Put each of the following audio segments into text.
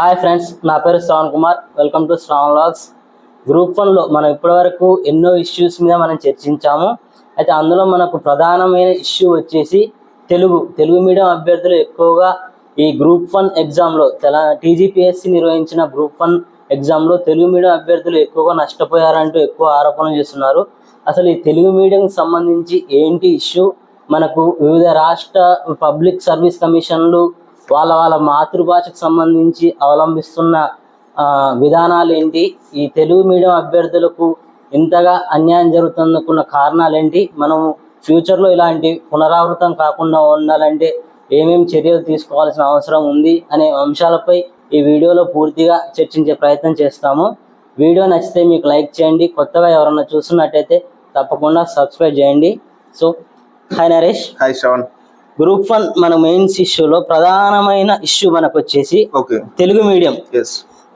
Hi friends నా పేరు Shravan Kumar. Welcome to Shravan logs group వన్లో మనం ఇప్పటివరకు ఎన్నో ఇష్యూస్ మీద మనం చర్చించాము. అయితే అందులో మనకు ప్రధానమైన ఇష్యూ వచ్చేసి తెలుగు. తెలుగు మీడియం అభ్యర్థులు ఎక్కువగా ఈ గ్రూప్ వన్ ఎగ్జామ్లో తెల టీజీపీఎస్సీ నిర్వహించిన గ్రూప్ వన్ ఎగ్జామ్లో తెలుగు మీడియం అభ్యర్థులు ఎక్కువగా నష్టపోయారంటూ ఎక్కువ ఆరోపణలు చేస్తున్నారు. అసలు ఈ తెలుగు మీడియంకి సంబంధించి ఏంటి ఇష్యూ మనకు వివిధ రాష్ట్ర పబ్లిక్ సర్వీస్ కమిషన్లు వాళ్ళ వాళ్ళ మాతృభాషకు సంబంధించి అవలంబిస్తున్న విధానాలు ఏంటి? ఈ తెలుగు మీడియం అభ్యర్థులకు ఇంతగా అన్యాయం జరుగుతుందనుకున్న కారణాలు ఏంటి? మనం ఫ్యూచర్లో ఇలాంటి పునరావృతం కాకుండా ఉండాలంటే ఏమేమి చర్యలు తీసుకోవాల్సిన అవసరం ఉంది అనే అంశాలపై ఈ వీడియోలో పూర్తిగా చర్చించే ప్రయత్నం చేస్తాము. వీడియో నచ్చితే మీకు లైక్ చేయండి. కొత్తగా ఎవరన్నా చూస్తున్నట్టయితే తప్పకుండా సబ్స్క్రైబ్ చేయండి. So hi Naresh. Hi Shravan. Group one మన మెయిన్స్ ఇష్యూలో ప్రధానమైన ఇష్యూ మనకు వచ్చేసి తెలుగు మీడియం.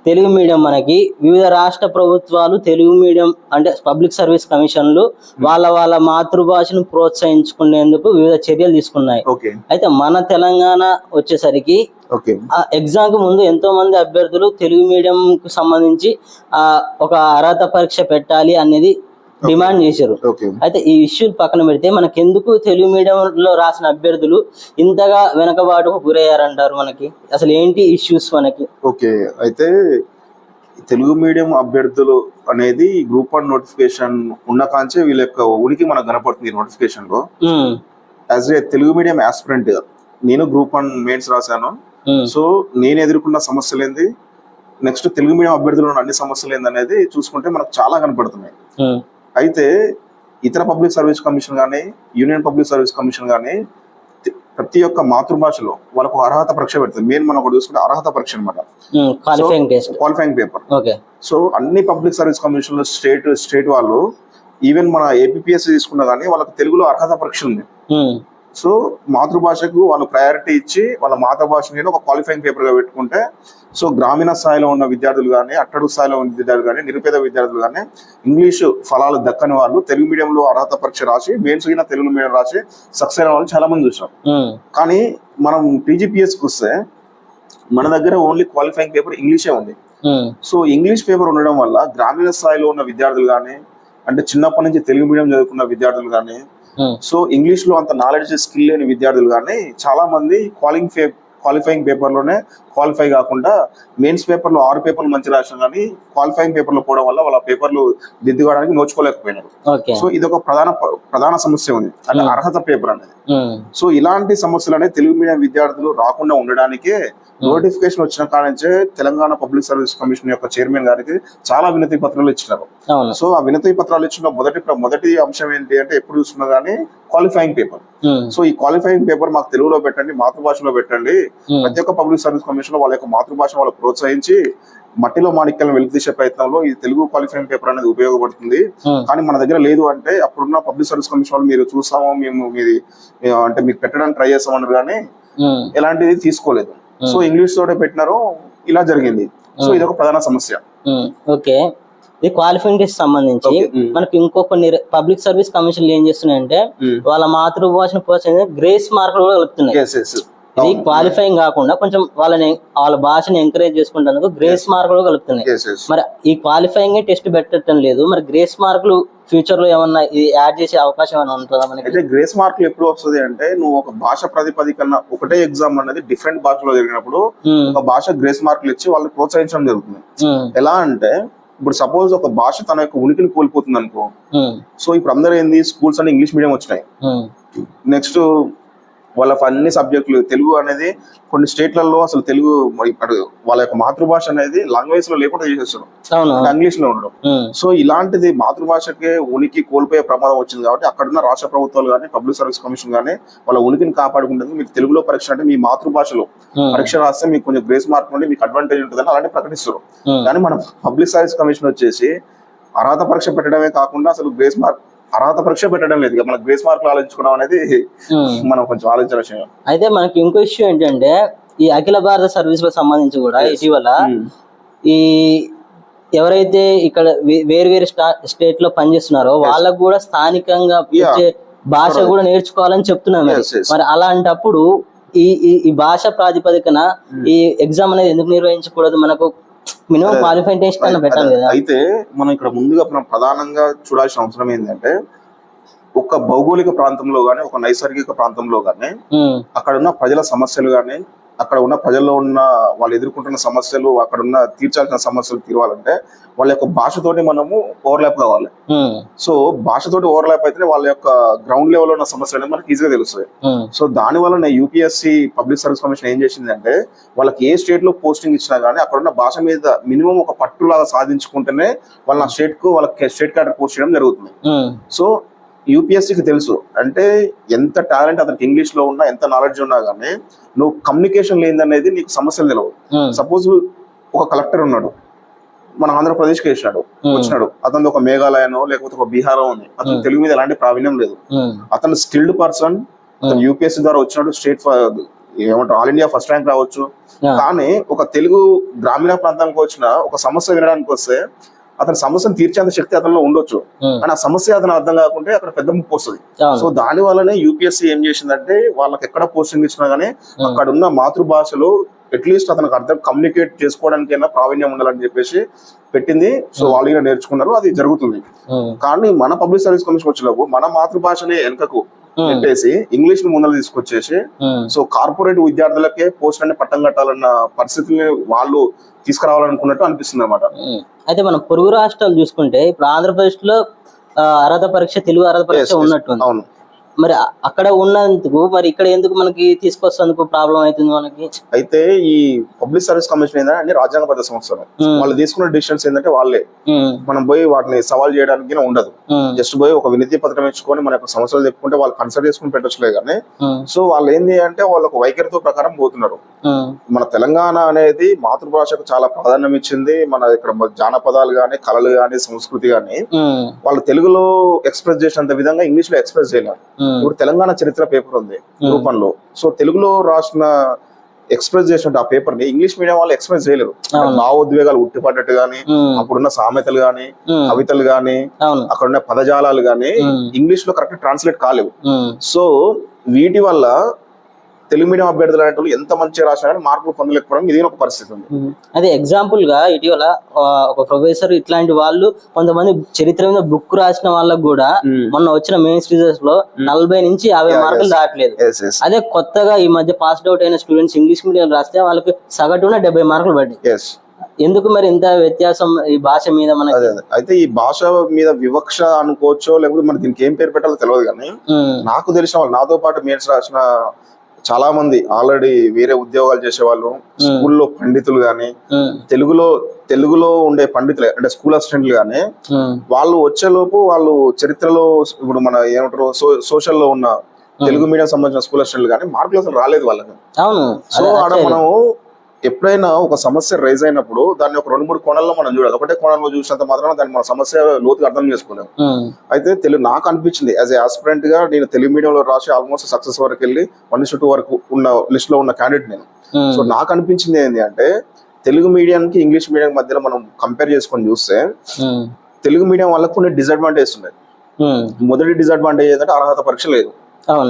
తెలుగు మీడియం మనకి వివిధ రాష్ట్ర ప్రభుత్వాలు తెలుగు మీడియం అంటే పబ్లిక్ సర్వీస్ కమిషన్లు వాళ్ళ వాళ్ళ మాతృభాషను ప్రోత్సహించుకునేందుకు వివిధ చర్యలు తీసుకున్నాయి. అయితే మన తెలంగాణ వచ్చేసరికి ఎగ్జామ్కు ముందు ఎంతో మంది అభ్యర్థులు తెలుగు మీడియం కు సంబంధించి ఆ ఒక అర్హత పరీక్ష పెట్టాలి అనేది డిమాండ్ చేశారు. ఓకే అయితే ఈ ఇష్యూలు పక్కన పెడితే మనకెందుకు తెలుగు మీడియంలో రాసిన అభ్యర్థులు ఇంతగా వెనకబాటుకు గురయ్యారంటారు మనకి? అసలు ఏంటి ఇష్యూస్ మనకి? ఓకే. అయితే తెలుగు మీడియం అభ్యర్థులు అనేది గ్రూప్ వన్ నోటిఫికేషన్ ఉన్న కాంచే వీళ్ళ యొక్క ఉనికి మనకు కనపడుతుంది నోటిఫికేషన్లో as a Telugu medium aspirant నేను గ్రూప్ వన్ మెయిన్స్ రాశాను. సో నేను ఎదుర్కొన్న సమస్యలు ఏంది? నెక్స్ట్ తెలుగు మీడియం అభ్యర్థులు ఉన్న అన్ని సమస్యలు ఏంది అనేది చూసుకుంటే మనకు చాలా కనపడుతున్నాయి. అయితే ఇతర పబ్లిక్ సర్వీస్ కమిషన్ కానీ యూనియన్ పబ్లిక్ సర్వీస్ కమిషన్ కానీ ప్రతి ఒక్క మాతృభాషలో వాళ్ళకు అర్హత పరీక్ష పెడుతుంది. మెయిన్ మనం ఒకటి చూసుకుంటే అర్హత పరీక్ష అనమాట క్వాలిఫైయింగ్ పేపర్ సో అన్ని public service commission state state వాళ్ళు ఈవెన్ మన ఏపీఎస్ తీసుకున్నా కానీ వాళ్ళకి తెలుగులో అర్హత పరీక్ష ఉంది సో మాతృభాషకు వాళ్ళు ప్రయారిటీ ఇచ్చి వాళ్ళ మాతృభాషని ఒక క్వాలిఫైయింగ్ పేపర్గా పెట్టుకుంటే సో గ్రామీణ స్థాయిలో ఉన్న విద్యార్థులు కానీ అట్టడుగు స్థాయిలో ఉన్న విద్యార్థులు కానీ నిరుపేద విద్యార్థులు కానీ ఇంగ్లీష్ ఫలాలు దక్కని వాళ్ళు తెలుగు మీడియంలో అర్హత పరీక్ష రాసి మెయిన్స్ అయిన తెలుగు మీడియం రాసి సక్సెస్ అయిన వాళ్ళు చాలా మంది చూసాం కానీ మనం టీజీపీఎస్కి వస్తే మన దగ్గర ఓన్లీ క్వాలిఫైయింగ్ పేపర్ ఇంగ్లీషే ఉంది. సో ఇంగ్లీష్ పేపర్ ఉండడం వల్ల గ్రామీణ స్థాయిలో ఉన్న విద్యార్థులు కానీ అంటే చిన్నప్పటి నుంచి తెలుగు మీడియం చదువుకున్న విద్యార్థులు కానీ Hmm. సో ఇంగ్లీష్లో అంత నాలెడ్జ్ స్కిల్ లేని విద్యార్థులు కానీ చాలా మంది కాలింగ్ ఫే క్వాలిఫైయింగ్ పేపర్లోనే క్వాలిఫై కాకుండా మెయిన్స్ పేపర్లో ఆరు పేపర్లు మంచి రాసిన కానీ క్వాలిఫైయింగ్ పేపర్లో పోవడం వల్ల వాళ్ళ పేపర్లు దిద్దుకోవడానికి నోచుకోలేకపోయినారు. సో ఇది ఒక ప్రధాన ప్రధాన సమస్య ఉంది. అంటే Hmm. అర్హత పేపర్ అనేది. ఉమ్, సో ఇలాంటి సమస్యలు అనేది తెలుగు మీడియం విద్యార్థులు రాకుండా ఉండడానికే నోటిఫికేషన్ వచ్చిన కాడ నుంచే తెలంగాణ పబ్లిక్ సర్వీస్ కమిషన్ యొక్క చైర్మన్ గారికి చాలా వినతి పత్రాలు ఇచ్చినారు. సో ఆ వినతి పత్రాలు ఇచ్చిన మొదటి మొదటి అంశం ఏంటి అంటే ఎప్పుడు చూసుకున్నా కానీ క్వాలిఫైయింగ్ పేపర్ సో ఈ క్వాలిఫైయింగ్ పేపర్ మాకు తెలుగులో పెట్టండి మాతృభాషలో పెట్టండి. ఉమ్, ప్రతి ఒక్క పబ్లిక్ సర్వీస్ కమిషన్ వాళ్ళ యొక్క మాతృభాష వాళ్ళకు ప్రోత్సహించి మట్టిలో మాణిక్యాలను వెలికితీసే ప్రయత్నంలో ఈ తెలుగు క్వాలిఫైయింగ్ పేపర్ అనేది ఉపయోగపడుతుంది. ఉమ్, కానీ మన దగ్గర లేదు అంటే అప్పుడున్న పబ్లిక్ సర్వీస్ కమిషన్ వాళ్ళు మీరు చూసాము మేము మీది అంటే మీకు పెట్టడానికి ట్రై చేస్తామన్నారు కానీ ఉమ్, ఎలాంటిది తీసుకోలేదు. సో ఇంగ్లీష్ తోటే పెట్టినారు ఇలా జరిగింది. సో ఇది ఒక ప్రధాన సమస్య. ఓకే ఇది క్వాలిఫైయింగ్ టెస్ట్ సంబంధించి. ఉమ్. మనకి ఇంకో కొన్ని పబ్లిక్ సర్వీస్ కమిషన్లు ఏం చేస్తున్నాయంటే వాళ్ళ మాతృభాషను ప్రోత్సహించి గ్రేస్ మార్కులు కూడా కలుపుతున్నాయి. ఇది క్వాలిఫైయింగ్ కాకుండా కొంచెం వాళ్ళని వాళ్ళ భాషని ఎంకరేజ్ చేసుకుంటేందుకు గ్రేస్ మార్కులు కలుపుతున్నాయి. మరి ఈ క్వాలిఫైయింగ్ టెస్ట్ పెట్టడం లేదు. మరి గ్రేస్ మార్కులు ఫ్యూచర్లో ఏమన్నా ఇది యాడ్ చేసే అవకాశం ఏమైనా ఉంటుందా మనకి? అయితే గ్రేస్ మార్కులు ఎప్పుడు వస్తుంది అంటే నువ్వు ఒక భాష ప్రతిపదికన ఒకటే ఎగ్జామ్ అనేది డిఫరెంట్ భాషలో జరిగినప్పుడు ఉమ్, ఒక భాష గ్రేస్ మార్కులు ఇచ్చి వాళ్ళని ప్రోత్సహించడం జరుగుతుంది. ఉమ్, ఎలా అంటే ఇప్పుడు సపోజ్ ఒక భాష తన యొక్క ఉనికిని కోల్పోతుంది అనుకో ఉమ్, సో ఇప్పుడు అందరూ ఏంది? స్కూల్స్ అన్ని ఇంగ్లీష్ మీడియం వచ్చినాయి. నెక్స్ట్ వాళ్ళ అన్ని సబ్జెక్టులు తెలుగు అనేది కొన్ని స్టేట్లలో అసలు తెలుగు వాళ్ళ యొక్క మాతృభాష అనేది లాంగ్వేజ్లో లేకుండా చేసేస్తారు అవును ఇంగ్లీష్లో ఉండడం. సో ఇలాంటిది మాతృభాషకే ఉనికి కోల్పోయే ప్రమాదం వచ్చింది కాబట్టి అక్కడున్న రాష్ట్ర ప్రభుత్వాలు కానీ పబ్లిక్ సర్వీస్ కమిషన్ కానీ వాళ్ళ ఉనికిని కాపాడుకుంటుంది మీకు తెలుగులో పరీక్ష అంటే మీ మాతృభాషలో పరీక్ష రాస్తే మీకు కొంచెం గ్రేస్ మార్క్ నుండి మీకు అడ్వాంటేజ్ ఉంటుందని అలాంటి ప్రకటిస్తారు కానీ మన పబ్లిక్ సర్వీస్ కమిషన్ వచ్చేసి అర్హత పరీక్ష పెట్టడమే కాకుండా అసలు గ్రేస్ మార్క్ అర్హత పరీక్ష పెట్టడం లేదు. ఇక మన గ్రేస్ మార్కులు ఆలోచించుకోవడం అనేది ఉమ్. మనం కొంచెం ఆలోచన విషయం. అయితే మనకి ఇంకో ఇష్యూ ఏంటంటే ఈ అఖిల భారత సర్వీస్లకు సంబంధించి కూడా. ఇటీవల ఈ ఎవరైతే ఇక్కడ వేరు వేరు స్టేట్లో పనిచేస్తున్నారో వాళ్ళకు కూడా స్థానికంగా భాష కూడా నేర్చుకోవాలని చెప్తున్నాం మరి. అలాంటప్పుడు ఈ ఈ ఈ భాష ప్రాతిపదికన ఈ ఎగ్జామ్ అనేది ఎందుకు నిర్వహించకూడదు? మనకు మినిమం క్వాలిఫైడ్ టెస్ట్ అన్న పెట్టాలి కదా. అయితే మనం ఇక్కడ ముందుగా మనం ప్రధానంగా చూడాల్సిన అవసరం ఏంటంటే ఒక భౌగోళిక ప్రాంతంలో గానీ ఒక నైసర్గిక ప్రాంతంలో గానీ అక్కడ ఉన్న ప్రజల సమస్యలు గానీ అక్కడ ఉన్న ప్రజల్లో ఉన్న వాళ్ళు ఎదుర్కొంటున్న సమస్యలు అక్కడ ఉన్న తీర్చాల్సిన సమస్యలు తీరవాలంటే వాళ్ళ యొక్క భాషతోటి మనము ఓవర్లాప్ కావాలి. సో భాషతోటి ఓవర్లాప్ అయితేనే వాళ్ళ యొక్క గ్రౌండ్ లెవెల్ ఉన్న సమస్యలు అనేది మనకి ఈజీగా తెలుస్తాయి. ఉమ్, సో దాని వల్ల యూపీఎస్సీ పబ్లిక్ సర్వీస్ కమిషన్ ఏం చేసిందంటే వాళ్ళకి ఏ స్టేట్లో పోస్టింగ్ ఇచ్చినా గానీ అక్కడ ఉన్న భాష మీద మినిమం ఒక పట్టులాగా సాధించుకుంటేనే వాళ్ళ స్టేట్కు వాళ్ళకి స్టేట్ క్యాడర్ పోస్ట్ చేయడం జరుగుతుంది. సో యూపీఎస్సీకి తెలుసు. అంటే ఎంత టాలెంట్ అతనికి ఇంగ్లీష్లో ఉన్నా ఎంత నాలెడ్జ్ ఉన్నా గానీ నువ్వు కమ్యూనికేషన్ లేదనేది నీకు సమస్యలు తెలియవు సపోజ్ ఒక కలెక్టర్ ఉన్నాడు. మన ఆంధ్రప్రదేశ్కి వేసినాడు. వచ్చినాడు. అతను ఒక మేఘాలయనో లేకపోతే ఒక బీహారో ఉంది. అతను. తెలుగు మీద ఎలాంటి ప్రావీణ్యం లేదు. అతను స్కిల్డ్ పర్సన్ అతను యూపీఎస్సీ ద్వారా వచ్చినాడు స్టేట్ ఏమంటారు ఆల్ ఇండియా ఫస్ట్ ర్యాంక్ రావచ్చు. కానీ ఒక తెలుగు గ్రామీణ ప్రాంతానికి వచ్చిన ఒక సమస్య వినడానికి వస్తే అతని సమస్యను తీర్చేంత శక్తి అతనిలో ఉండొచ్చు. కానీ ఆ సమస్య అతను అర్థం కాకుంటే అక్కడ పెద్ద ముప్పు వస్తుంది. సో దాని వల్లనే యూపీఎస్సీ ఏం చేసిందంటే వాళ్ళకి ఎక్కడ పోస్టింగ్ ఇచ్చినా గానీ. అక్కడ ఉన్న మాతృభాషలో అట్లీస్ట్ అతనికి అర్థం కమ్యూనికేట్ చేసుకోవడానికైనా ప్రావీణ్యం ఉండాలని చెప్పేసి పెట్టింది. సో వాళ్ళు నేర్చుకున్నారు. అది జరుగుతుంది. కానీ మన పబ్లిక్ సర్వీస్ కమిషన్ వచ్చేలోపు మన మాతృభాషని వెనుకకు పెట్టేసి ఇంగ్లీష్ని ముందర తీసుకొచ్చేసి ఉమ్, సో కార్పొరేట్ విద్యార్థులకే పోస్ట్ అనే పట్టం కట్టాలన్న పరిస్థితిని వాళ్ళు తీసుకురావాలనుకున్నట్టు అనిపిస్తుంది అనమాట ఉమ్. అయితే మనం పొరుగు రాష్ట్రాలు చూసుకుంటే ఇప్పుడు ఆంధ్రప్రదేశ్లో అర్హత పరీక్ష తెలుగు అర్హత పరీక్ష ఉన్నట్టుంది. అవును. మరి అక్కడ ఉన్నందుకు మరి ఇక్కడ ఎందుకు మనకి తీసుకొస్తేందుకు ప్రాబ్లం అవుతుంది మనకి? అయితే ఈ పబ్లిక్ సర్వీస్ కమిషన్ ఏంటంటే రాజ్యాంగబద్ధ సంస్థలు. వాళ్ళు తీసుకున్న డిసిషన్స్ ఏంటంటే వాళ్ళే. మనం పోయి వాటిని సవాల్ చేయడానికి ఉండదు. జస్ట్ పోయి ఒక వినతి పత్రం ఇచ్చుకొని మన యొక్క సమస్యలు చెప్పుకుంటే వాళ్ళు కన్సల్ట్ చేసుకుని పెట్టచ్చులే కానీ సో వాళ్ళు ఏంది అంటే వాళ్ళకు వైఖరితో ప్రకారం పోతున్నారు. మన తెలంగాణ అనేది మాతృభాషకు చాలా ప్రాధాన్యం ఇచ్చింది. మన ఇక్కడ జానపదాలు కానీ కళలు కానీ సంస్కృతి ఉమ్, వాళ్ళు తెలుగులో ఎక్స్ప్రెస్ చేసినంత విధంగా ఇంగ్లీష్లో ఎక్స్ప్రెస్ చేయలేరు. ఇప్పుడు తెలంగాణ చరిత్ర పేపర్ ఉంది రూపంలో. సో తెలుగులో రాసిన ఎక్స్ప్రెస్ చేసినట్టు ఆ పేపర్ని ఇంగ్లీష్ మీడియం వాళ్ళు ఎక్స్ప్రెస్ చేయలేరు. భావోద్వేగాలు ఉట్టిపడ్డట్టు గానీ అప్పుడున్న సామెతలు గానీ కవితలు గానీ అవును. అక్కడ ఉన్న పదజాలాలు గానీ ఇంగ్లీష్లో కరెక్ట్ ట్రాన్స్లేట్ కాలేవు. సో వీటి వల్ల తెలుగు మీడియం అభ్యర్థులు అనేటువంటి ఎంత మంచిగా రాసినా కానీ మార్కులు పొందలేకపోవడం ఇది ఒక పరిస్థితి ఉంది. అదే ఎగ్జాంపుల్గా ఇటీవల ఒక ప్రొఫెసర్ ఇట్లాంటి వాళ్ళు కొంతమంది చరిత్ర మీద బుక్ రాసిన వాళ్ళకు కూడా మొన్న వచ్చిన మెయిన్స్ రిజల్ట్స్లో నలభై నుంచి యాభై మార్కులు yes. అదే కొత్తగా ఈ మధ్య పాస్డ్ అవుట్ అయిన స్టూడెంట్స్ ఇంగ్లీష్ మీడియం రాస్తే వాళ్ళకి సగటున డెబ్బై మార్కులు పడ్డాయి. ఎందుకు మరి ఇంత వ్యత్యాసం ఈ భాష మీద అదే అయితే ఈ భాష మీద వివక్ష అనుకోవచ్చో లేకపోతే మనకి దీనికి ఏం పేరు పెట్టాలో తెలియదు కానీ నాకు తెలిసిన వాళ్ళు నాతో పాటు మెయిన్స్ రాసిన చాలా మంది ఆల్రెడీ వేరే ఉద్యోగాలు చేసే వాళ్ళు స్కూల్లో పండితులు గాని తెలుగులో తెలుగులో ఉండే పండితులు అంటే స్కూల్ అసిస్టెంట్లు గాని వాళ్ళు వచ్చేలోపు వాళ్ళు చరిత్రలో ఇప్పుడు మన ఏమంటారు సోషల్లో ఉన్న తెలుగు మీడియం సంబంధించిన స్కూల్ అసిస్టెంట్లు కానీ మార్కులు అసలు రాలేదు వాళ్ళకి. సో ఆడ. మనం ఎప్పుడైనా ఒక సమస్య రైజ్ అయినప్పుడు దాన్ని ఒక రెండు మూడు కోణాల్లో మనం చూడాలి. ఒకటే కోణంలో చూసినంత మాత్రం దాన్ని మన సమస్య లోతుగా అర్థం చేసుకోలేము అయితే తెలుగు నాకు అనిపించింది యాజ్ ఏ ఆస్పిరెంట్గా నేను తెలుగు మీడియంలో రాసి ఆల్మోస్ట్ సక్సెస్ వరకు వెళ్ళి వన్ టూ వరకు ఉన్న లిస్ట్లో ఉన్న క్యాండిడేట్ నేను. సో నాకు అనిపించింది ఏంటి అంటే తెలుగు మీడియం కి ఇంగ్లీష్ మీడియం మధ్యలో మనం కంపేర్ చేసుకొని చూస్తే తెలుగు మీడియం వాళ్ళకు కొన్ని డిసడ్వాంటేజ్ ఉన్నాయి. మొదటి డిసడ్వాంటేజ్ ఏంటంటే అర్హత పరీక్ష లేదు.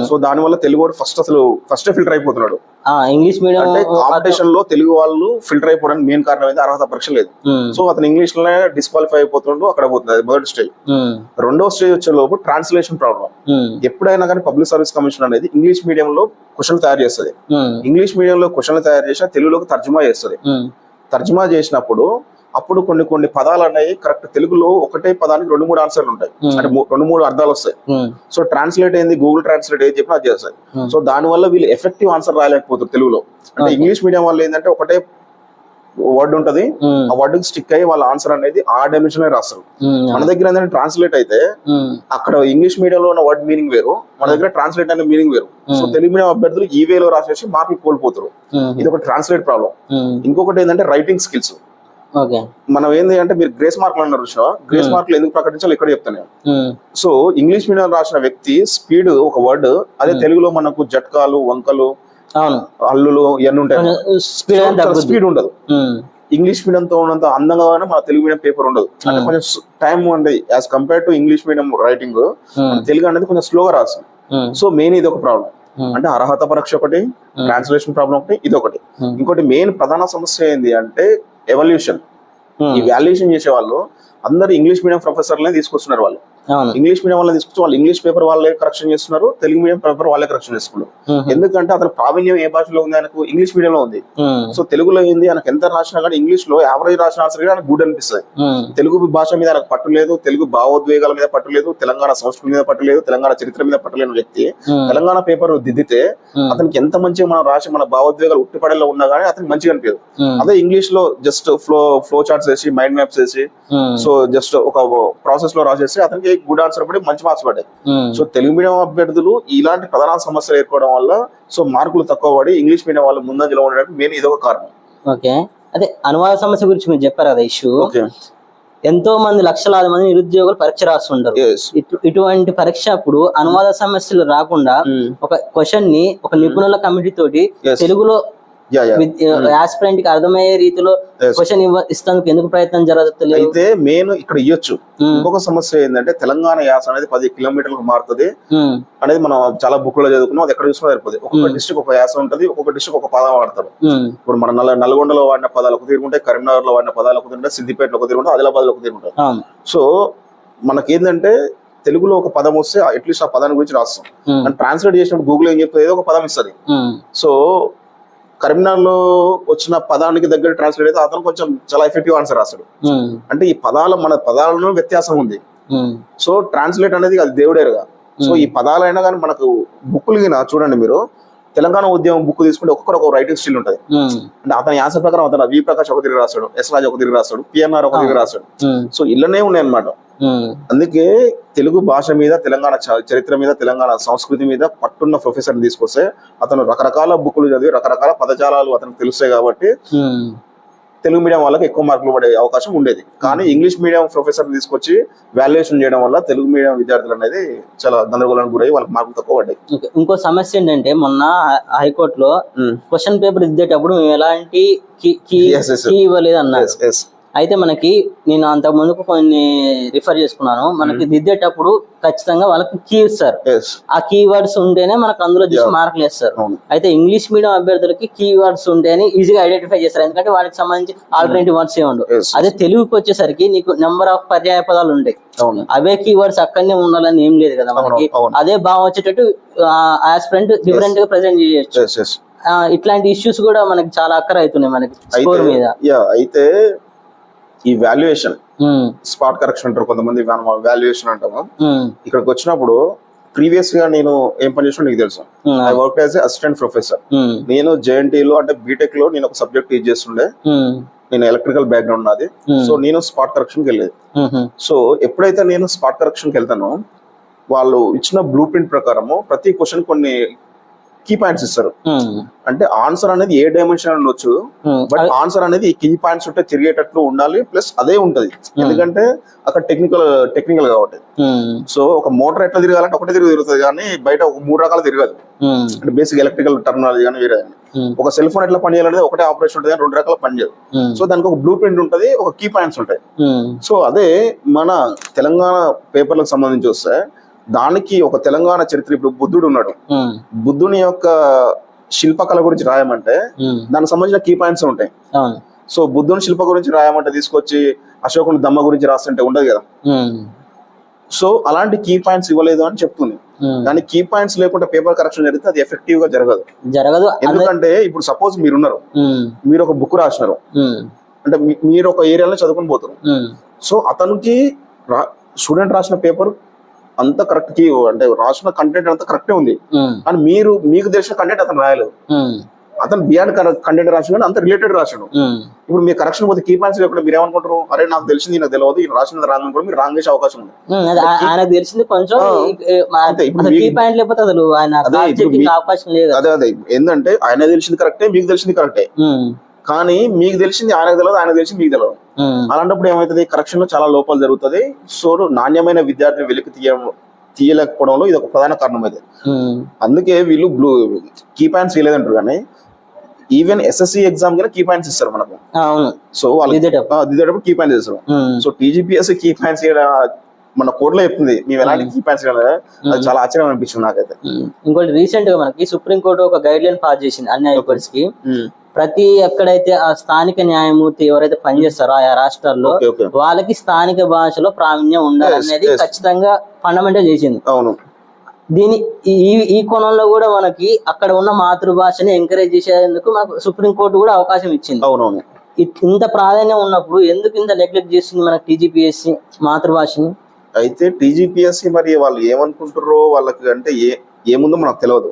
సో దాని వల్ల తెలుగు వాడు ఫస్ట్ అసలు ఫస్ట్ ఫిల్టర్ అయిపోతున్నాడు. ఆ, ఇంగ్లీష్ మీడియం అంటే కాంపిటీషన్లో తెలుగు వాళ్ళు ఫిల్టర్ అయిపోవడానికి మెయిన్ కారణం అయితే అర్హత పరీక్ష లేదు. ఉమ్, సో అతను ఇంగ్లీష్లోనే డిస్క్వాలిఫై అయిపోతుండో అక్కడ పోతుంది. అది మొదటి స్టేజ్ రెండో స్టేజ్ వచ్చే లోపు ట్రాన్స్లేషన్ ప్రాబ్లం ఉమ్, ఎప్పుడైనా కానీ పబ్లిక్ సర్వీస్ కమిషన్ అనేది ఇంగ్లీష్ మీడియం లో క్వశ్చన్ తయారు చేస్తుంది. ఇంగ్లీష్ మీడియం లో క్వశ్చన్లు తయారు చేసిన తెలుగులోకి తర్జుమా చేస్తుంది. ఉమ్, తర్జుమా చేసినప్పుడు అప్పుడు కొన్ని కొన్ని పదాలు అనేవి కరెక్ట్ తెలుగులో ఒకటే పదానికి రెండు మూడు ఆన్సర్లు ఉంటాయి. Hmm. అంటే రెండు మూడు అర్థాలు వస్తాయి. ఉమ్, సో ట్రాన్స్లేట్ అయింది గూగుల్ ట్రాన్స్లేట్ ఏది చెప్పినా అది చేస్తాయి. Hmm. సో దాని వల్ల వీళ్ళు ఎఫెక్టివ్ ఆన్సర్ రాయలేకపోతారు తెలుగులో. అంటే. ఇంగ్లీష్ మీడియం వాళ్ళు ఏంటంటే ఒకటే వర్డ్ ఉంటది. ఆ వర్డ్ స్టిక్ అయ్యి వాళ్ళ ఆన్సర్ అనేది ఆ డైమెన్షన్ రాస్తారు. ఉమ్, మన దగ్గర ఏంటంటే ట్రాన్స్లేట్ అయితే అక్కడ ఇంగ్లీష్ మీడియం లో ఉన్న వర్డ్ మీనింగ్ వేరు. మన దగ్గర ట్రాన్స్లేట్ అనే మీనింగ్ వేరు. సో తెలుగు మీడియం అభ్యర్థులు ఈ వేలో రాసేసి మార్కులు కోల్పోతారు. ఇది ఒక ట్రాన్స్లేట్ ప్రాబ్లం ఇంకొకటి ఏంటంటే రైటింగ్ స్కిల్స్ మనం ఏంది అంటే మీరు గ్రేస్ మార్కులు అన్నారు చూసావా గ్రేస్ మార్కులు ఎందుకు ప్రకటించాలో ఇక్కడ చెప్తాను. ఉమ్, సో ఇంగ్లీష్ మీడియం రాసిన వ్యక్తి స్పీడ్ ఒక వర్డ్ అదే తెలుగులో మనకు జట్కాలు వంకలు అల్లులు ఇవన్నీ ఉంటాయి. స్పీడ్ ఉండదు. ఇంగ్లీష్ మీడియం తో ఉన్నంత అందంగా మన తెలుగు మీడియం పేపర్ ఉండదు. అంటే Hmm. కొంచెం టైం ఉంది as compare to English medium writing Telugu అనేది కొంచెం స్లోగా రాస్తుంది. ఉమ్, సో మెయిన్ ఇది ఒక ప్రాబ్లం అంటే అర్హత పరీక్ష ఒకటి ట్రాన్స్లేషన్ ప్రాబ్లం ఒకటి ఇది ఒకటి. ఇంకోటి మెయిన్ ప్రధాన సమస్య ఏంది అంటే ఎవల్యూషన్ ఈ వాల్యుయేషన్ చేసే వాళ్ళు అందరు ఇంగ్లీష్ మీడియం ప్రొఫెసర్లనే తీసుకొస్తున్నారు వాళ్ళు. ఇంగ్లీష్ మీడియం వాళ్ళని తీసుకొచ్చి వాళ్ళు ఇంగ్లీష్ పేపర్ వాళ్ళే కరెక్షన్ చేస్తున్నారు తెలుగు మీడియం పేపర్ వాళ్ళే కరెక్షన్ చేస్తున్నారు. ఉమ్, ఎందుకంటే అతని ప్రావీణ్యం ఏ భాషలో ఉంది? ఆయనకు ఇంగ్లీష్ మీడియంలో ఉంది. ఉమ్, సో తెలుగులో ఏంది? ఆయనకు ఎంత రాసినా కానీ ఇంగ్లీష్లో యావరేజ్ రాసిన ఆన్సర్ కూడా గుడ్ అనిపిస్తుంది. తెలుగు భాష మీద ఆయనకు పట్టు లేదు తెలుగు భావోద్వేగాల మీద పట్టు లేదు తెలంగాణ సంస్కృతి మీద పట్టు లేదు తెలంగాణ చరిత్ర మీద పట్టు లేని వ్యక్తి తెలంగాణ పేపర్ దిద్దితే అతనికి ఎంత మంచిగా మనం రాసి మన భావోద్వేగాలు ఉట్టిపడేలా ఉన్నా కానీ అతనికి మంచిగా అనిపించదు. అదే ఇంగ్లీష్లో జస్ట్ ఫ్లో ఫ్లో చార్ట్స్ వేసి మైండ్ మ్యాప్స్ వేసి సో జస్ట్ ఒక ప్రాసెస్లో రాసేసి అతనికి గుడ్ ఆన్సర్ పడి మంచి మార్క్స్ పడ్డాయి. సో తెలుగు మీడియం అభ్యర్థులు ఇలాంటి ప్రధాన సమస్యలు ఏర్పడడం వల్ల సో మార్కులు తక్కువ పడి ఇంగ్లీష్ మీడియం వాళ్ళు ముందంజలో ఉండడానికి మెయిన్ ఇదొక కారణం. ఓకే. అదే అనువాద సమస్య గురించి మీరు చెప్పారు కదా ఇష్యూ. ఎంతో మంది లక్షలాది మంది నిరుద్యోగులు పరీక్ష రాస్తుంటారు. ఇటువంటి పరీక్ష అప్పుడు అనువాద సమస్యలు రాకుండా ఒక క్వశ్చన్ని ఒక నిపుణుల కమిటీ తోటి. తెలుగులో యా ఆస్పిరెంట్కి అర్థమయ్యే రీతిలో. క్వశ్చన్ ఇస్తానికి ఎందుకు ప్రయత్నం జరగలేదు అయితే మెయిన్ ఇక్కడ ఇవ్వచ్చు ఇంకొక సమస్య ఏంటంటే తెలంగాణ యాస అనేది పది కిలోమీటర్లకు మారుతుంది. అనేది మనం చాలా బుక్లో చదువుకున్నాం అది ఎక్కడ చూసినా సరిపోతుంది ఒక్కొక్క డిస్ట్రిక్ట్ ఒక యాస ఉంటుంది ఒక్కొక్క డిస్ట్రిక్ట్ ఒక పదం వాడతారు. ఇప్పుడు మన నల్ల నల్గొండలో వాడిన పదాలు ఒక తీరుకుంటాయి కరీంనగర్లో వాడిన పదాలు ఒక తీరుంటాయి సిద్దిపేటలో ఒక తీరుంటాయి ఆదిలాబాద్లో ఒక తీరుంటాయి అవును. సో మనకేంటంటే తెలుగులో ఒక పదం వస్తే అట్లీస్ట్ ఆ పదాన్ని గురించి రాస్తాం. ట్రాన్స్లేట్ చేసినప్పుడు గూగుల్ ఏం చెప్తుంది? ఏదో ఒక పదం ఇస్తుంది. సో కరీంనగర్లో వచ్చిన పదానికి దగ్గర ట్రాన్స్లేట్ అయితే అతను కొంచెం చాలా ఎఫెక్టివ్ ఆన్సర్ రాస్తాడు. అంటే ఈ పదాల మన పదాలలో వ్యత్యాసం ఉంది. సో ట్రాన్స్లేట్ అనేది అది దేవుడేరుగా. సో ఈ పదాలైనా కానీ మనకు బుక్కులు గిన చూడండి మీరు తెలంగాణ ఉద్యమం బుక్ తీసుకుంటే ఒక్కొక్కరు ఒక రైటింగ్ స్టిల్ ఉంటుంది. అంటే అతని యాస ప్రకారం అతను వి ప్రకాష్ ఒక తిరిగి రాస్తాడు ఎస్ రాజ్ ఒక తిరిగి రాస్తాడు పిఎన్ఆర్ ఒక తిరిగి రాస్తాడు. సో ఇళ్ళనే ఉన్నాయి అన్నమాట ఉమ్, అందుకే తెలుగు భాష మీద తెలంగాణ చరిత్ర మీద తెలంగాణ సంస్కృతి మీద పట్టున్న ప్రొఫెసర్ తీసుకొస్తే అతను రకరకాల బుక్లు చదివి రకరకాల పదజాలాలు అతనికి తెలుస్తాయి కాబట్టి తెలుగు మీడియం వాళ్ళకి ఎక్కువ మార్కులు పడే అవకాశం ఉండేది కానీ ఇంగ్లీష్ మీడియం ప్రొఫెసర్ తీసుకొచ్చి వాల్యుయేషన్ చేయడం వల్ల తెలుగు మీడియం విద్యార్థులు అనేది చాలా గందరగోళానికి గురై వాళ్ళకి మార్కులు తక్కువ పడ్డాయి. ఇంకో సమస్య ఏంటంటే మొన్న హైకోర్టులో. క్వశ్చన్ పేపర్ ఇద్దేటప్పుడు మేము ఎలాంటి కీ ఇవ్వలేదు అన్నారు. అయితే మనకి నేను అంతకు ముందుకు కొన్ని రిఫర్ చేసుకున్నాను. మనకి దిద్దేటప్పుడు ఖచ్చితంగా వాళ్ళకి కీ ఇస్తారు. ఆ కీవర్డ్స్ ఉంటేనే మనకు అందులో చూసి. మార్కులు వేస్తారు. అయితే ఇంగ్లీష్ మీడియం అభ్యర్థులకి కీవర్డ్స్ ఉంటేనే ఈజీగా ఐడెంటిఫై చేస్తారు. ఎందుకంటే వాటికి సంబంధించి ఆల్టర్నేటివ్ వర్డ్స్ ఏ ఉండవు. అదే తెలుగుకి వచ్చేసరికి నీకు నెంబర్ ఆఫ్ పర్యాయ పదాలు ఉంటాయి. అవే కీవర్డ్స్ అక్కడనే ఉండాలని ఏం లేదు కదా మనకి. అదే భావం వచ్చేటట్టు ఆస్పిరెంట్ డిఫరెంట్గా ప్రెజెంట్ చేయొచ్చు. ఇట్లాంటి ఇష్యూస్ కూడా మనకి చాలా అక్కర అవుతున్నాయి మనకి. స్కోర్ మీద. అయితే ఈ వాల్యుయేషన్ స్పాట్ కరెక్షన్ అంటారు కొంతమంది వాల్యుయేషన్ అంటాము. ఉమ్, ఇక్కడికి వచ్చినప్పుడు ప్రీవియస్గా నేను ఏం పని చేసినా నీకు తెలుసు. I work as assistant professor నేను JNT లో అంటే బీటెక్లో నేను ఒక సబ్జెక్ట్ టీచ్ చేస్తుండే. ఉమ్, నేను ఎలక్ట్రికల్ బ్యాక్గ్రౌండ్ నాది. Hmm. సో నేను స్పాట్ కరెక్షన్కి వెళ్ళేది. సో ఎప్పుడైతే నేను స్పాట్ కరెక్షన్కి వెళ్తానో వాళ్ళు ఇచ్చిన బ్లూ ప్రింట్ ప్రకారము ప్రతి క్వశ్చన్ కొన్ని కీ పాయింట్స్ ఇస్తారు. అంటే ఆన్సర్ అనేది ఏ డైమెన్షన్ ఉండొచ్చు బట్ ఆన్సర్ అనేది కీ పాయింట్స్ ఉంటే తిరిగేటట్లు ఉండాలి ప్లస్ అదే ఉంటది. ఎందుకంటే అక్కడ టెక్నికల్ టెక్నికల్ కాబట్టి. సో ఒక మోటార్ ఎట్లా తిరగాలంటే ఒకటే తిరిగి తిరుగుతుంది కానీ బయట ఒక మూడు రకాలు తిరగదు. అంటే బేసిక్ ఎలక్ట్రికల్ టర్మినాలజీ కానీ వేరే ఒక సెల్ ఫోన్ ఎట్లా పనిచేయాలనేది ఒకటే ఆపరేషన్ ఉంటుంది రెండు రకాల పనిచేయదు ఉమ్, సో దానికి ఒక బ్లూ ప్రింట్ ఉంటుంది ఒక కీ పాయింట్స్ ఉంటాయి. సో అదే మన తెలంగాణ పేపర్లకు సంబంధించి వస్తే దానికి ఒక తెలంగాణ చరిత్ర. ఇప్పుడు బుద్ధుడు ఉన్నాడు. బుద్ధుని యొక్క శిల్పకళ గురించి రాయమంటే దానికి సంబంధించిన కీ పాయింట్స్ ఉంటాయి. సో బుద్ధుని శిల్ప గురించి రాయమంటే తీసుకొచ్చి అశోకుని దమ్మ గురించి రాస్తుంటే ఉండదు కదా. సో అలాంటి కీ పాయింట్స్ ఇవ్వలేదు అని చెప్తుంది. కానీ కీ పాయింట్స్ లేకుండా పేపర్ కరెక్షన్ జరిగితే అది ఎఫెక్టివ్గా జరగదు. జరగదు ఎందుకంటే ఇప్పుడు సపోజ్ మీరున్నారు. మీరు ఒక బుక్ రాసినారు. అంటే మీరు ఒక ఏరియాలో చదువుకొని పోతారు సో అతనికి స్టూడెంట్ రాసిన పేపర్ అంత కరెక్ట్కి అంటే రాసిన కంటెంట్ అంతా కరెక్టే ఉంది. కానీ మీరు మీకు తెలిసిన కంటెంట్ అతను రాయలేదు. అతను బియాండ్ కంటెంట్ రాసిన అంత రిలేటెడ్ రాసాడు. ఇప్పుడు మీ కరెక్షన్ పోతే కీ పాయింట్స్ లేకుండా మీరు ఏమనుకుంటారు అరే నాకు తెలిసింది నాకు తెలియదు ఈయన రాసినది రాంగ్ అనుకోండి మీరు రాంగ్ చేసే అవకాశం ఉంది. ఆయనకు తెలిసింది కొంచెం కీ పాయింట్ లేకపోతే అసలు ఆయన అదే, అవకాశం లేదు. అదే అదే ఏంటంటే ఆయన తెలిసింది కరెక్టే మీకు తెలిసింది కరెక్టే కానీ మీకు తెలిసింది ఆయనకు తెలియదు ఆయన తెలిసింది మీకు తెలియదు అలాంటప్పుడు ఏమవుతుంది కరెక్షన్లో చాలా లోపాలు జరుగుతుంది సో నాణ్యమైన విద్యార్థిని వెలికి తీయడం తీయలేకపోవడంలో ఇది ఒక ప్రధాన కారణం అయితే అందుకే వీళ్ళు బ్లూ కీ పాయింట్స్ ఇవ్వలేదంటారు కానీ ఈవెన్ ఎస్ఎస్సి ఎగ్జామ్ కింద కీ పాయింట్స్ ఇస్తారు మనకు. సో వాళ్ళు దిద్దేటప్పుడు. కీ పాయింట్స్ ఇస్తారు. సో టీజీపీఎస్ కీ పాయింట్స్ మన కోడ్లో చెప్తుంది. మేము ఎలాంటి కీ ప్యాన్స్ కదా అది చాలా ఆశ్చర్యం అనిపించింది నాకైతే. ఇంకోటి రీసెంట్గా మనకి సుప్రీంకోర్టు ఒక గైడ్ లైన్ పాస్ చేసింది హైకోర్ట్స్కి. ప్రతి ఎక్కడైతే ఆ స్థానిక న్యాయమూర్తి ఎవరైతే పనిచేస్తారో ఆయా రాష్ట్రాల్లో వాళ్ళకి స్థానిక భాషలో ప్రావీణ్యం ఉండాలి Yes, అనేది yes. ఖచ్చితంగా ఫండమెంటల్ చేసింది. అవును. దీని ఈ ఈ కోణంలో కూడా మనకి అక్కడ ఉన్న మాతృభాషని ఎంకరేజ్ చేసేందుకు మనకు సుప్రీంకోర్టు కూడా అవకాశం ఇచ్చింది. అవునవును. ఇంత ప్రాధాన్యం ఉన్నప్పుడు ఎందుకు ఇంత నెగ్లెక్ట్ చేస్తుంది మనకి టీజీపీఎస్సి మాతృభాషని? అయితే టీజీపీఎస్సీ మరి వాళ్ళు ఏమనుకుంటారో వాళ్ళకి అంటే ఏ ఏముందో మనకు తెలియదు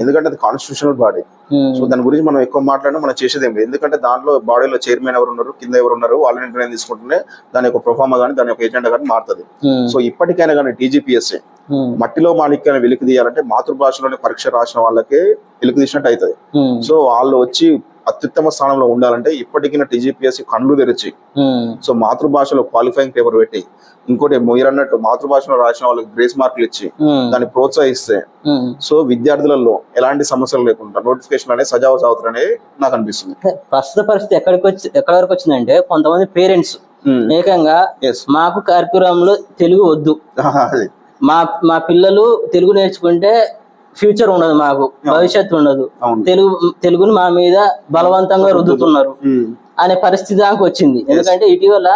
ఎందుకంటే అది కాన్స్టిట్యూషనల్ బాడీ సో దాని గురించి మనం ఎక్కువ మాట్లాడినా మనం చేసేది ఏం లేదు. ఎందుకంటే దాంట్లో బాడీలో చైర్మన్ ఎవరు ఉన్నారు కింద ఎవరు ఉన్నారు వాళ్ళ నిర్ణయం తీసుకుంటేనే దాని యొక్క ప్రొఫార్మా కానీ దాని యొక్క ఏజెండా కానీ మారుతుంది. సో ఇప్పటికైనా కానీ టీజీపీఎస్సీ ఉమ్, మట్టిలో మాణిక్యాన్ని వెలికి తీయాలంటే మాతృభాషలోనే పరీక్ష రాసిన వాళ్ళకే వెలికి తీసినట్టు అవుతుంది. సో వాళ్ళు వచ్చి అత్యుత్తమ స్థానంలో ఉండాలంటే ఇప్పటికీ టీజీపీఎస్సీ కళ్ళు తెరిచి సో మాతృభాషలో క్వాలిఫైయింగ్ పేపర్ పెట్టి ఇంకోటి మీరు అన్నట్టు మాతృభాషలో రాసిన వాళ్ళకి గ్రేస్ మార్కులు ఇచ్చి దాన్ని ప్రోత్సహిస్తే. సో విద్యార్థులలో ఎలాంటి సమస్యలు లేకుండా నోటిఫికేషన్ అనేది సజావు సాగుతారనేది నాకు అనిపిస్తుంది. ప్రస్తుత పరిస్థితి ఎక్కడికి వచ్చి ఎక్కడి వరకు వచ్చిందంటే కొంతమంది పేరెంట్స్ ఏకంగా మాకు కరికులం లో తెలుగు వద్దు. మా మా పిల్లలు తెలుగు నేర్చుకుంటే ఫ్యూచర్ ఉండదు మాకు భవిష్యత్తు ఉండదు తెలుగు తెలుగుని మా మీద బలవంతంగా రుద్దుతున్నారు అనే పరిస్థితి దాకా వచ్చింది. ఎందుకంటే ఇటీవల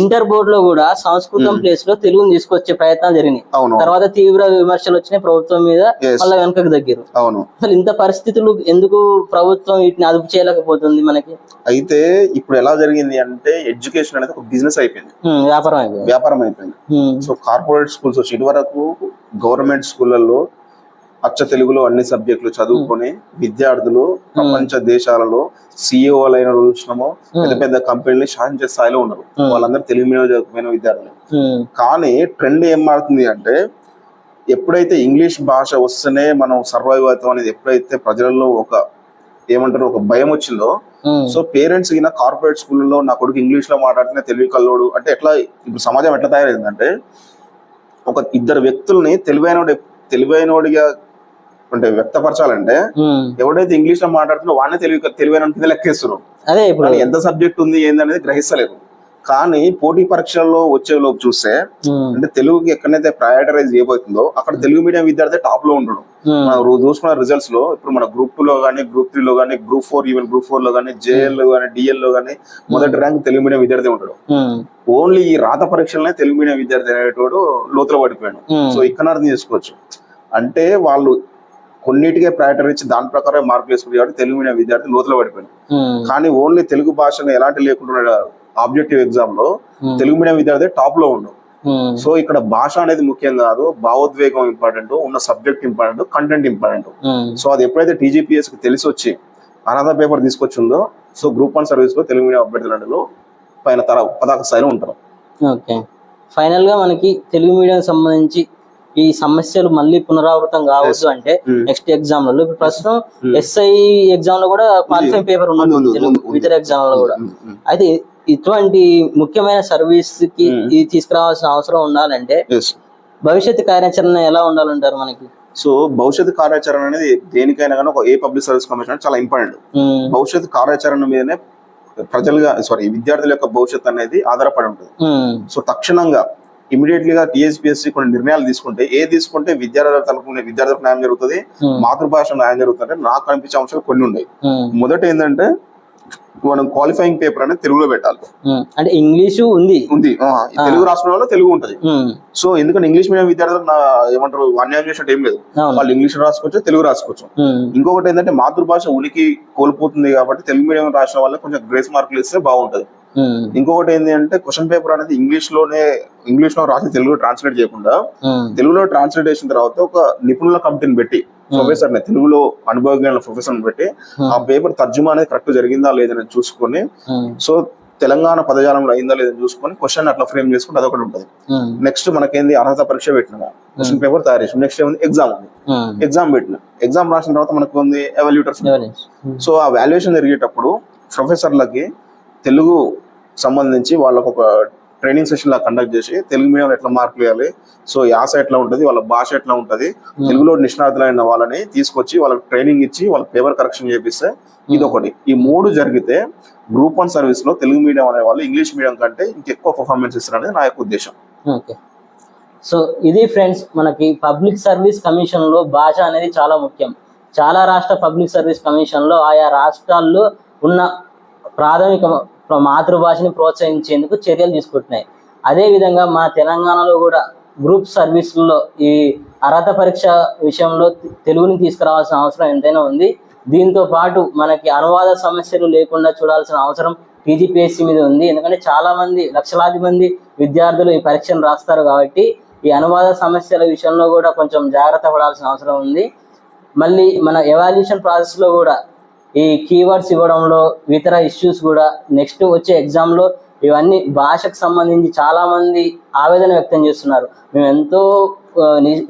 ఇంటర్ బోర్డ్లో కూడా సంస్కృతం ప్లేస్లో తెలుగుని తీసుకొచ్చే ప్రయత్నాలు జరిగినాయి. అవును తర్వాత తీవ్ర విమర్శలు వచ్చినాయి ప్రభుత్వం మీద. మళ్ళీ వెనకకు దగ్గర అవును. అసలు ఇంత పరిస్థితులు ఎందుకు ప్రభుత్వం వీటిని అదుపు చేయలేకపోతుంది మనకి? అయితే ఇప్పుడు ఎలా జరిగింది అంటే ఎడ్యుకేషన్ అనేది ఒక బిజినెస్ అయిపోయింది. వ్యాపారం అయిపోయింది. వ్యాపారం అయిపోయింది. సో కార్పొరేట్ స్కూల్స్ వచ్చి ఇదివరకు గవర్నమెంట్ స్కూళ్ళల్లో అచ్చ తెలుగులో అన్ని సబ్జెక్టులు చదువుకొని విద్యార్థులు ప్రపంచ దేశాలలో సిఇఓలు అయిన చూసినామో పెద్ద పెద్ద కంపెనీలు శాసించే స్థాయిలో ఉన్నారు. వాళ్ళందరూ తెలుగు మీడియం చదువుకునే విద్యార్థులు. కానీ ట్రెండ్ ఏం మారుతుంది అంటే ఎప్పుడైతే ఇంగ్లీష్ భాష వస్తేనే మనం సర్వైవ్ అవుతాం అనేది ఎప్పుడైతే ప్రజలలో ఒక ఏమంటారు ఒక భయం వచ్చిందో సో పేరెంట్స్ గిన కార్పొరేట్ స్కూల్లో నా కొడుకు ఇంగ్లీష్లో మాట్లాడితే తెలివి కల్లోడు. అంటే ఎట్లా ఇప్పుడు సమాజం ఎట్లా తయారైందంటే ఒక ఇద్దరు వ్యక్తుల్ని తెలివైనోడి తెలివైనోడిగా అంటే వ్యక్తపరచాలంటే. ఎవడైతే ఇంగ్లీష్లో మాట్లాడుతున్నా వాడిని తెలివి తెలివైన కింద లెక్కేస్తున్నారు. అదే ఇప్పుడు ఎంత సబ్జెక్ట్ ఉంది ఏందనేది గ్రహిస్తలేరు. కానీ పోటీ పరీక్షల్లో వచ్చే లోపు చూస్తే అంటే తెలుగుకి ఎక్కడైతే ప్రయారిటైజ్ చేయబోతుందో అక్కడ తెలుగు మీడియం విద్యార్థి టాప్లో ఉండడు మనం చూసుకున్న రిజల్ట్స్లో ఇప్పుడు మన గ్రూప్ టూ లో కానీ గ్రూప్ త్రీ లో కానీ గ్రూప్ ఫోర్ ఈవెన్ గ్రూప్ ఫోర్లో కానీ జేఎల్లో కానీ డిఎల్లో కానీ మొదటి ర్యాంక్ తెలుగు మీడియం విద్యార్థి ఉమ్, ఓన్లీ ఈ రాత పరీక్షలనే తెలుగు మీడియం విద్యార్థి అనేటోడు లోతులో పడిపోయాడు. సో ఇక్కడ అర్థం చేసుకోవచ్చు. అంటే వాళ్ళు కొన్నిటికే ప్రయారిటీ ఇచ్చి దాని ప్రకారం మార్కులు వేసుకుంటారు కాబట్టి తెలుగు మీడియం విద్యార్థి లోతులో పడిపోయాడు ఉమ్, కానీ ఓన్లీ తెలుగు భాషను ఎలాంటి లేకుండా ఆబ్జెక్టివ్ ఎగ్జామ్లో తెలుగు మీడియం విద్యార్థి టాప్లో ఉండు. ఉమ్, సో ఇక్కడ భాష అనేది ముఖ్యం కాదు భావోద్వేగం ఇంపార్టెంట్ ఉన్న subject important content important so అది ఎప్పుడైతే టీజీపీఎస్కి తెలిసి వచ్చి అనాథ పేపర్ తీసుకొచ్చిందో సో గ్రూప్ వన్ సర్వీస్లో తెలుగు మీడియం అభ్యర్థులు పైన తర పతాక స్థాయిలో ఉంటారు. ఓకే. ఫైనల్గా మనకి తెలుగు మీడియం సంబంధించి ఈ సమస్యలు మళ్ళీ పునరావృతం కావద్దు అంటే Hmm. నెక్స్ట్ ఎగ్జామ్లో ఇప్పుడు ప్రస్తుతం Hmm. ఎస్ఐ ఎగ్జామ్లో కూడా క్వాలిఫైయింగ్ పేపర్ ఉన్నది. ఇతర ఎగ్జామ్లో కూడా ఉమ్, ఉమ్. అయితే ఇటువంటి ముఖ్యమైన సర్వీస్కి Hmm. ఇది తీసుకురావాల్సిన అవసరం ఉండాలంటే Yes. భవిష్యత్తు కార్యాచరణ ఎలా ఉండాలంటారు మనకి సో భవిష్యత్ కార్యాచరణ అనేది దేనికైనా కానీ ఒక ఏ పబ్లిక్ సర్వీస్ కమిషన్ చాలా ఇంపార్టెంట్ భవిష్యత్ కార్యాచరణ మీదనే ప్రజలుగా సారీ విద్యార్థుల యొక్క భవిష్యత్ అనేది ఆధారపడి ఉంటుంది సో తక్షణంగా ఇమీడియట్లీ గా టీఎస్పీఎస్సీ కొన్ని నిర్ణయాలు తీసుకుంటే ఏ తీసుకుంటే విద్యార్థుల తరపున విద్యార్థులకు న్యాయం జరుగుతుంది ఉమ్, మాతృభాష న్యాయం జరుగుతుంది నాకు కనిపించే అంశాలు కొన్ని ఉన్నాయి. ఉమ్, మొదట ఏంటంటే మనం క్వాలిఫైయింగ్ పేపర్ అనేది తెలుగులో పెట్టాలి. ఉమ్. అంటే ఇంగ్లీషు ఉంది. ఉంది. ఈ తెలుగు రాష్ట్రంలో తెలుగు ఉంటది. సో ఎందుకంటే ఇంగ్లీష్ మీడియం విద్యార్థులకు ఏమంటారు అన్యాయం చేసినట్టు ఏం లేదు. వాళ్ళు ఇంగ్లీష్ రాసుకోవచ్చు తెలుగు రాసుకోవచ్చు. ఇంకొకటి ఏంటంటే మాతృభాష ఉనికి కోల్పోతుంది కాబట్టి తెలుగు మీడియం రాసిన వాళ్ళకి కొంచెం గ్రేస్ మార్కులు ఇస్తే బాగుంటది. ఇంకొకటి ఏంటి అంటే క్వశ్చన్ పేపర్ అనేది ఇంగ్లీష్లోనే ఇంగ్లీష్లో రాసి తెలుగులో ట్రాన్స్లేట్ చేయకుండా తెలుగులో ట్రాన్స్లేట్ చేసిన తర్వాత ఒక నిపుణుల కమిటీని పెట్టి ప్రొఫెసర్ని తెలుగులో అనుభవజ్ఞాన ప్రొఫెసర్ పెట్టి ఆ పేపర్ తర్జుమా అనేది కరెక్ట్ జరిగిందా లేదని చూసుకొని సో తెలంగాణ పదజాలంలో అయిందా లేదని చూసుకొని క్వశ్చన్ అట్లా ఫ్రేమ్ చేసుకుంటే అదొకటి ఉంటుంది. నెక్స్ట్ మనకేంది అర్హత పరీక్ష పెట్టినాము క్వశ్చన్ పేపర్ తయారు చేసాం నెక్స్ట్ ఏముంది? ఎగ్జామ్ ఉంది. ఎగ్జామ్ పెట్టిన. ఎగ్జామ్ రాసిన తర్వాత మనకు ఉంది ఎవాల్యూటర్స్ సో ఆ వాల్యుయేషన్ జరిగేటప్పుడు ప్రొఫెసర్లకి తెలుగు సంబంధించి వాళ్ళకు ఒక ట్రైనింగ్ సెషన్ లా కండక్ట్ చేసి తెలుగు మీడియం ఎట్లా మార్కులు వేయాలి సో యాస ఎట్లా ఉంటుంది? వాళ్ళ భాష ఎట్లా ఉంటుంది? తెలుగులో నిష్ణాతులైన వాళ్ళని తీసుకొచ్చి వాళ్ళకి ట్రైనింగ్ ఇచ్చి వాళ్ళ పేపర్ కరెక్షన్ చేపిస్తే ఇది ఒకటి ఈ మూడు జరిగితే గ్రూప్ వన్ సర్వీస్లో తెలుగు మీడియం అనే వాళ్ళు ఇంగ్లీష్ మీడియం కంటే ఇంకెక్కువ పర్ఫార్మెన్స్ ఇస్తారనేది నా యొక్క ఉద్దేశం. ఓకే. సో ఇది ఫ్రెండ్స్ మనకి పబ్లిక్ సర్వీస్ కమిషన్లో భాష అనేది చాలా ముఖ్యం. చాలా రాష్ట్ర పబ్లిక్ సర్వీస్ కమిషన్లో ఆయా రాష్ట్రాల్లో ఉన్న ప్రాథమిక ప్ర- మాతృభాషని ప్రోత్సహించేందుకు చర్యలు తీసుకుంటున్నాయి. అదేవిధంగా మన తెలంగాణలో కూడా గ్రూప్ సర్వీసుల్లో ఈ అర్హత పరీక్ష విషయంలో తెలుగుని తీసుకురావాల్సిన అవసరం ఎంతైనా ఉంది. దీంతో పాటు మనకి అనువాద సమస్యలు లేకుండా చూడాల్సిన అవసరం పీజీపీఎస్సీ మీద ఉంది. ఎందుకంటే చాలామంది లక్షలాది మంది విద్యార్థులు ఈ పరీక్షను రాస్తారు కాబట్టి ఈ అనువాద సమస్యల విషయంలో కూడా కొంచెం జాగ్రత్త పడాల్సిన అవసరం ఉంది. మళ్ళీ మన ఎవాల్యూషన్ ప్రాసెస్లో కూడా ఈ కీవర్డ్స్ ఇవ్వడంలో ఇతర ఇష్యూస్ కూడా నెక్స్ట్ వచ్చే ఎగ్జామ్లో ఇవన్నీ భాషకు సంబంధించి చాలామంది ఆవేదన వ్యక్తం చేస్తున్నారు. మేము ఎంతో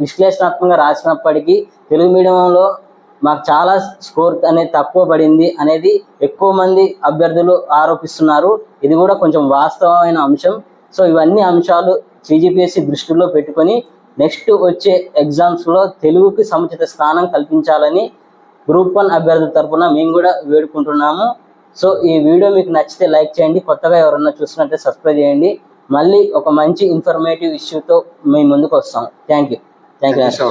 విశ్లేషణాత్మకంగా రాసినప్పటికీ తెలుగు మీడియంలో మాకు చాలా స్కోర్ అనేది తక్కువ పడింది అనేది ఎక్కువ మంది అభ్యర్థులు ఆరోపిస్తున్నారు. ఇది కూడా కొంచెం వాస్తవమైన అంశం. సో ఇవన్నీ అంశాలు సిజిపిఎస్సి దృష్టిలో పెట్టుకొని నెక్స్ట్ వచ్చే ఎగ్జామ్స్లో తెలుగుకి సముచిత స్థానం కల్పించాలని గ్రూప్ వన్ అభ్యర్థుల తరపున మేము కూడా వేడుకుంటున్నాము. సో ఈ వీడియో మీకు నచ్చితే లైక్ చేయండి. కొత్తగా ఎవరన్నా చూసినట్టే సబ్స్క్రైబ్ చేయండి. మళ్ళీ ఒక మంచి ఇన్ఫర్మేటివ్ ఇష్యూతో మేము ముందుకు వస్తాం. Thank you thank you.